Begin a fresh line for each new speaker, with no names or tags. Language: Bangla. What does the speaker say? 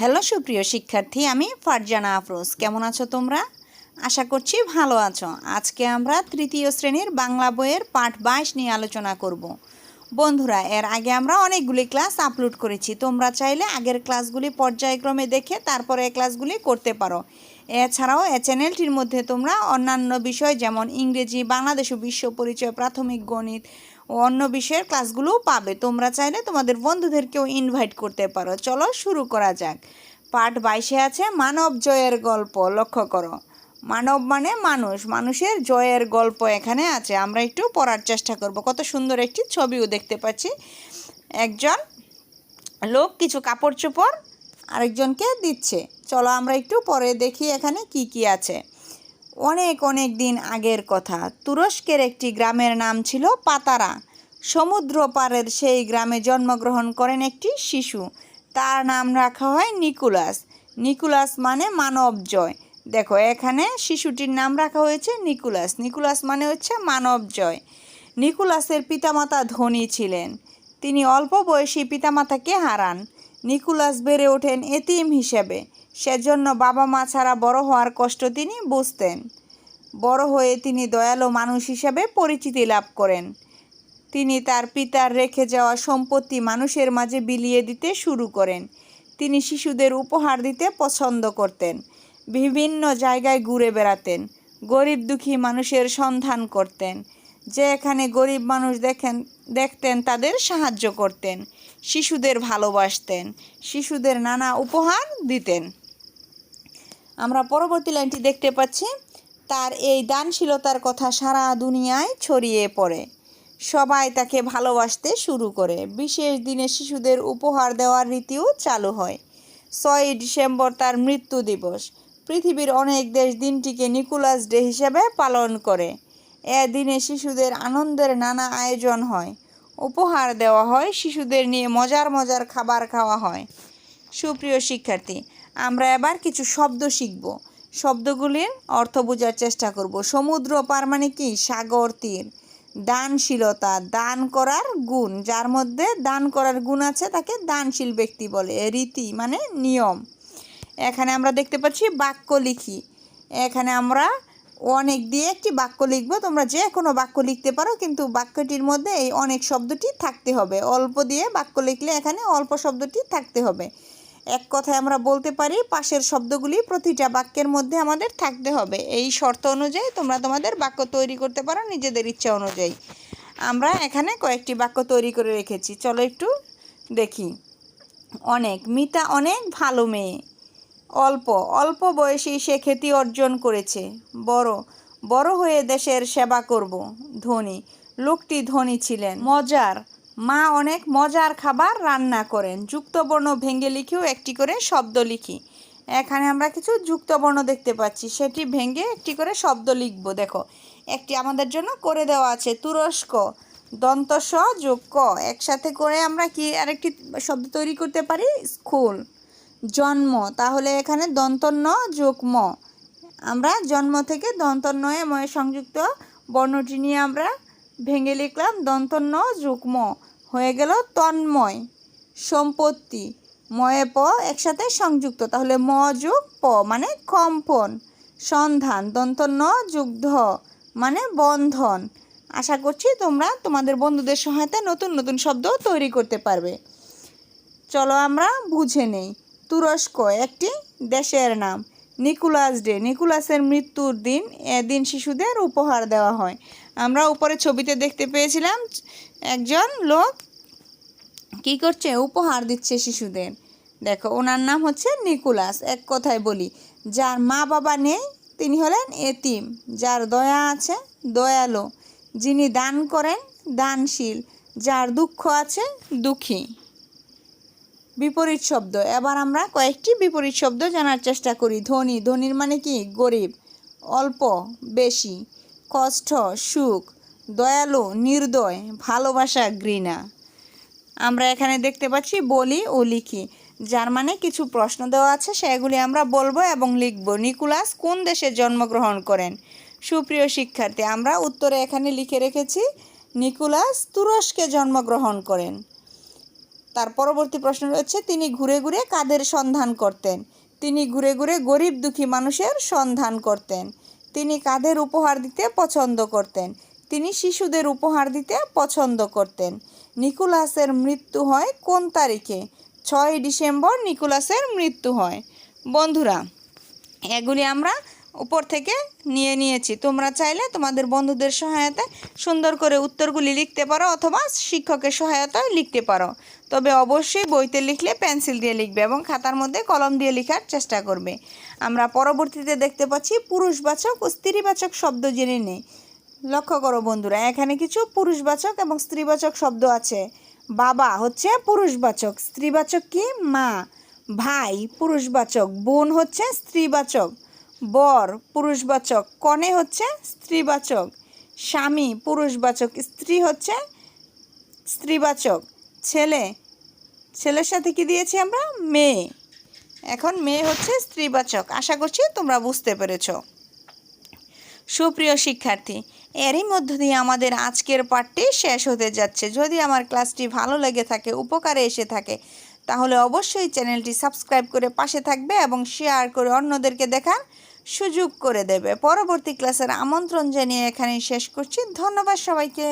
হ্যালো সুপ্রিয় শিক্ষার্থী, আমি ফারজানা আফরোজ। কেমন আছো তোমরা? আশা করছি ভালো আছো। আজকে আমরা তৃতীয় শ্রেণির বাংলা বইয়ের পাঠ বাইশ নিয়ে আলোচনা করব। বন্ধুরা, এর আগে আমরা অনেকগুলি ক্লাস আপলোড করেছি। তোমরা চাইলে আগের ক্লাসগুলি পর্যায়ক্রমে দেখে তারপরে ক্লাসগুলি করতে পারো। এছাড়াও এই চ্যানেলটির মধ্যে তোমরা অন্যান্য বিষয় যেমন ইংরেজি, বাংলাদেশ ও বিশ্ব পরিচয়, প্রাথমিক গণিত ও অন্য বিষয়ের ক্লাসগুলোও পাবে। তোমরা চাইলে তোমাদের বন্ধুদেরকেও ইনভাইট করতে পারো। চলো শুরু করা যাক। পার্ট বাইশে আছে মানব জয়ের গল্প। লক্ষ্য করো। মানব মানে মানুষ। মানুষের জয়ের গল্প এখানে আছে। আমরা একটু পড়ার চেষ্টা করব। কত সুন্দর একটি ছবিও দেখতে পাচ্ছি। একজন লোক কিছু কাপড় চোপড় আরেকজনকে দিচ্ছে। চলো আমরা একটু পরে দেখি এখানে কি কি আছে। অনেক অনেক দিন আগের কথা। তুরস্কের একটি গ্রামের নাম ছিল পাতারা। সমুদ্র পাড়ের সেই গ্রামে জন্মগ্রহণ করেন একটি শিশু। তার নাম রাখা হয় নিকুলাস। নিকুলাস মানে মানব জয়। দেখো, এখানে শিশুটির নাম রাখা হয়েছে নিকুলাস। নিকুলাস মানে হচ্ছে মানব জয়। নিকুলাসের পিতামাতা ধনী ছিলেন। তিনি অল্প বয়সী পিতামাতাকে হারান। নিকুলাস বেড়ে ওঠেন এতিম হিসেবে। সেজন্য বাবা মা ছাড়া বড় হওয়ার কষ্ট তিনি বুঝতেন। বড় হয়ে তিনি দয়ালু মানুষ হিসেবে পরিচিতি লাভ করেন। তিনি তার পিতার রেখে যাওয়া সম্পত্তি মানুষের মাঝে বিলিয়ে দিতে শুরু করেন। তিনি শিশুদের উপহার দিতে পছন্দ করতেন। বিভিন্ন জায়গায় ঘুরে বেড়াতেন। গরিব দুঃখী মানুষের সন্ধান করতেন। যে এখানে গরিব মানুষ দেখেন দেখতেন, তাদের সাহায্য করতেন, শিশুদের ভালোবাসতেন, শিশুদের নানা উপহার দিতেন। আমরা পরবর্তী লাইনটি দেখতে পাচ্ছি, তার এই দানশীলতার কথা সারা দুনিয়ায় ছড়িয়ে পড়ে। সবাই তাকে ভালোবাসতে শুরু করে। বিশেষ দিনে শিশুদের উপহার দেওয়ার রীতিও চালু হয়। ছয়ই ডিসেম্বর তার মৃত্যু দিবস। পৃথিবীর অনেক দেশ দিনটিকে নিকোলাস ডে হিসেবে পালন করে। এ দিনে শিশুদের আনন্দের নানা আয়োজন হয়। উপহার দেওয়া হয়, শিশুদের নিয়ে মজার মজার খাবার খাওয়া হয়। সুপ্রিয় শিক্ষার্থী, আমরা এবার কিছু শব্দ শিখব। শব্দগুলির অর্থ বোঝার চেষ্টা করব। সমুদ্র পার মানে কি? সাগর, তীর। দানশীলতা, দান করার গুণ। যার মধ্যে দান করার গুণ আছে, তাকে দানশীল ব্যক্তি বলে। রীতি মানে নিয়ম। এখানে আমরা দেখতে পাচ্ছি বাক্য লিখি। এখানে আমরা অনেক দিয়ে একটি বাক্য লিখব। তোমরা যে কোনো বাক্য লিখতে পারো, কিন্তু বাক্যটির মধ্যে এই অনেক শব্দটি থাকতে হবে। অল্প দিয়ে বাক্য লিখলে এখানে অল্প শব্দটি থাকতে হবে। এক কথায় আমরা বলতে পারি, পাশের শব্দগুলি প্রতিটা বাক্যের মধ্যে আমাদের থাকতে হবে। এই শর্ত অনুযায়ী তোমরা তোমাদের বাক্য তৈরি করতে পারো নিজেদের ইচ্ছা অনুযায়ী। আমরা এখানে কয়েকটি বাক্য তৈরি করে রেখেছি। চলো একটু দেখি। অনেক, মিতা অনেক ভালো মেয়ে। অল্প অল্প বয়সী সে খ্যাতি অর্জন করেছে। বড় বড় হয়ে দেশের সেবা করব, ধনী, লোকটি ধনী ছিলেন। মজার, মা অনেক মজার খাবার রান্না করেন। যুক্তবর্ণ ভেঙে লিখেও একটি করে শব্দ লিখি। এখানে আমরা কিছু যুক্তবর্ণ দেখতে পাচ্ছি। সেটি ভেঙে একটি করে শব্দ লিখব। দেখো, একটি আমাদের জন্য করে দেওয়া আছে। তুরস্ক দন্ত স যোগ ক। একসাথে করে আমরা কি আরেকটি শব্দ তৈরি করতে পারি? স্কুল। জন্ম, তাহলে এখানে দন্তন্য যোগ ম আমরা জন্ম থেকে দন্তন্নয়ে ময়ে সংযুক্ত। বর্ণটি নিয়ে আমরা ভেঙে লিখলাম দন্তন্য যোগ ম হয়ে গেল তন্ময়, সম্পত্তি, ময়ে প একসাথে সংযুক্ত। তাহলে ম যোগ প মানে কম্পন, সন্ধান, দন্তন্য যোগ ধ মানে বন্ধন। আশা করছি তোমরা তোমাদের বন্ধুদের সহায়তায় নতুন নতুন শব্দ তৈরি করতে পারবে। চলো আমরা বুঝে নেই। তুরস্ক একটি দেশের নাম। নিকুলাস ডে, নিকুলাসের মৃত্যুর দিন এদিন শিশুদের উপহার দেওয়া হয়। আমরা উপরে ছবিতে দেখতে পেয়েছিলাম একজন লোক কি করছে? উপহার দিচ্ছে শিশুদের। দেখো, ওনার নাম হচ্ছে নিকুলাস, এক কথায় বলি। যার মা বাবা নেই, তিনি হলেন এতিম, যার দয়া আছে, দয়ালু। যিনি দান করেন, দানশীল। যার দুঃখ আছে, দুঃখী। বিপরীত শব্দ। এবার আমরা কয়েকটি বিপরীত শব্দ জানার চেষ্টা করি। ধনী। ধনীর মানে কি? গরিব। অল্প। বেশি। কষ্ট সুখ। দয়ালু। নির্দয়। ভালোবাসা ঘৃণা। আমরা এখানে দেখতে পাচ্ছি বলি ও লিখি। যার মানে কিছু প্রশ্ন দেওয়া আছে, সেগুলি আমরা বলব এবং লিখব। নিকুলাস কোন দেশে জন্মগ্রহণ করেন? সুপ্রিয় শিক্ষার্থী, আমরা উত্তরে এখানে লিখে রেখেছি, নিকুলাস তুরস্কে জন্মগ্রহণ করেন। তার পরবর্তী প্রশ্ন রয়েছে, তিনি ঘুরে ঘুরে কাদের সন্ধান করতেন? তিনি ঘুরে ঘুরে গরিব দুঃখী মানুষের সন্ধান করতেন। তিনি কাদের উপহার দিতে পছন্দ করতেন? তিনি শিশুদের উপহার দিতে পছন্দ করতেন। নিকোলাসের মৃত্যু হয় কোন তারিখে? ছয় ডিসেম্বর নিকোলাসের মৃত্যু হয়। বন্ধুরা, এগুলি আমরা উপর থেকে নিয়ে নিয়েছি। তোমরা চাইলে তোমাদের বন্ধুদের সহায়তায় সুন্দর করে উত্তরগুলি লিখতে পারো অথবা শিক্ষকের সহায়তায় লিখতে পারো। তবে অবশ্যই বইতে লিখলে পেন্সিল দিয়ে লিখবে এবং খাতার মধ্যে কলম দিয়ে লেখার চেষ্টা করবে। আমরা পরবর্তীতে দেখতে পাচ্ছি পুরুষবাচক ও স্ত্রীবাচক শব্দ জেনে নেই। লক্ষ্য করো বন্ধুরা, এখানে কিছু পুরুষবাচক এবং স্ত্রীবাচক শব্দ আছে। বাবা হচ্ছে পুরুষবাচক, স্ত্রীবাচক কি? মা। ভাই পুরুষবাচক, বোন হচ্ছে স্ত্রীবাচক। বর, পুরুষবাচক, কনে হচ্ছে স্ত্রীবাচক, স্বামী, পুরুষবাচক, স্ত্রী হচ্ছে স্ত্রীবাচক, ছেলে, ছেলের সাথে কি দিয়েছি আমরা? মেয়ে। এখন মেয়ে হচ্ছে স্ত্রীবাচক। আশা করছি তোমরা বুঝতে পেরেছ। সুপ্রিয় শিক্ষার্থী, এরই মধ্য দিয়ে আমাদের আজকের পাঠটি শেষ হতে যাচ্ছে। যদি আমার ক্লাসটি ভালো লেগে থাকে, উপকারে এসে থাকে, তাহলে অবশ্যই চ্যানেলটি সাবস্ক্রাইব করে পাশে থাকবে এবং শেয়ার করে অন্যদেরকে দেখার সুযোগ করে দেবে। পরবর্তী ক্লাসের আমন্ত্রণ জানিয়ে এখানেই শেষ করছি। ধন্যবাদ সবাইকে।